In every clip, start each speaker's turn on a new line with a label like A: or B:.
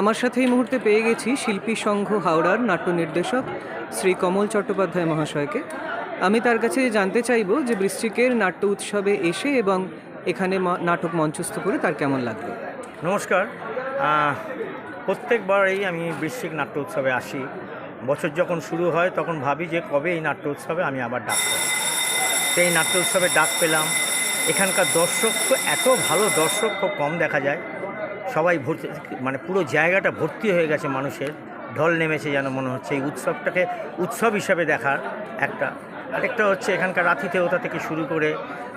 A: আমার সাথে এই মুহূর্তে পেয়ে গেছি শিল্পী সংঘ হাওড়ার নাট্য নির্দেশক শ্রী কমল চট্টোপাধ্যায় মহাশয়কে। আমি তার কাছে জানতে চাইব যে বৃশ্চিকের নাট্য উৎসবে এসে এবং এখানে নাটক মঞ্চস্থ করে তার কেমন লাগল?
B: নমস্কার। প্রত্যেকবারই আমি বৃশ্চিক নাট্য উৎসবে আসি। বছর যখন শুরু হয় তখন ভাবি যে কবে এই নাট্য উৎসবে আমি আবার ডাক এই নাট্য উৎসবে ডাক পেলাম। এখানকার দর্শক তো এত ভালো দর্শক, খুব কম দেখা যায়। সবাই ভর্তি মানে পুরো জায়গাটা ভর্তি হয়ে গেছে মানুষের। ঢল নেমেছে যেন মনে হচ্ছে। এই উৎসবটাকে উৎসব হিসাবে দেখার একটা, আরেকটা হচ্ছে এখানকার আতিথেয়তা থেকে শুরু করে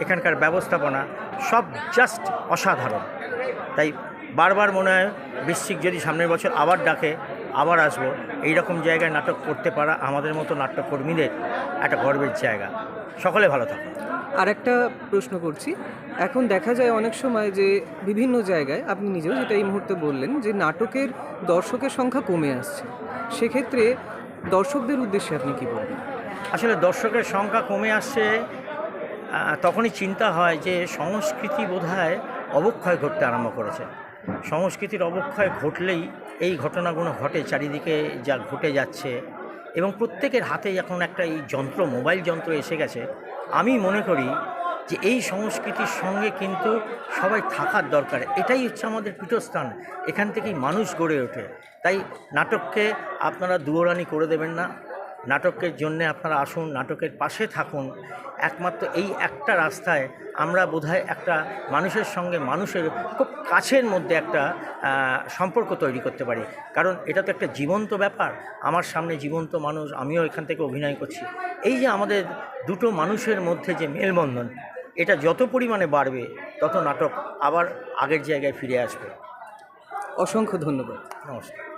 B: এখানকার ব্যবস্থাপনা, সব জাস্ট অসাধারণ। তাই বারবার মনে হয় বৃশ্চিক যদি সামনের বছর আবার ডাকে আবার আসব। এই রকম জায়গায় নাটক করতে পারা আমাদের মতো নাট্যকর্মীদের একটা গর্বের জায়গা। সকলে ভালো থাকুন।
A: আর একটা প্রশ্ন করছি। এখন দেখা যায় অনেক সময় যে বিভিন্ন জায়গায় আপনি নিজেও যেটা এই মুহূর্তে বললেন যে নাটকের দর্শকের সংখ্যা কমে আসছে। সেক্ষেত্রে দর্শকদের উদ্দেশ্যে আপনি কি বলবেন?
B: আসলে দর্শকের সংখ্যা কমে আসছে তখনই চিন্তা হয় যে সংস্কৃতি বোধহয় অবক্ষয় ঘটতে আরম্ভ করেছে। সংস্কৃতির অবক্ষয় ঘটলেই এই ঘটনাগুলো ঘটে, চারিদিকে যা ঘটে যাচ্ছে এবং প্রত্যেকের হাতে এখন একটা এই যন্ত্র, মোবাইল যন্ত্র এসে গেছে। আমি মনে করি যে এই সংস্কৃতির সঙ্গে কিন্তু সবাই থাকার দরকার। এটাই হচ্ছে আমাদের পীঠস্থান। এখান থেকেই মানুষ গড়ে ওঠে। তাই নাটককে আপনারা দুয়োরানি করে দেবেন না। নাটকের জন্য আপনারা আসুন নাটকের পাশে থাকুন। একমাত্র এই একটা রাস্তায় আমরা বোধহয় একটা মানুষের সঙ্গে মানুষের খুব কাছের মধ্যে একটা সম্পর্ক তৈরি করতে পারি। কারণ এটা তো একটা জীবন্ত ব্যাপার। আমার সামনে জীবন্ত মানুষ আমিও এখান থেকে অভিনয় করছি। এই যে আমাদের দুটো মানুষের মধ্যে যে মেলবন্ধন এটা যত পরিমাণে বাড়বে তত নাটক আবার আগের জায়গায় ফিরে আসবে।
A: অসংখ্য ধন্যবাদ।
B: নমস্কার।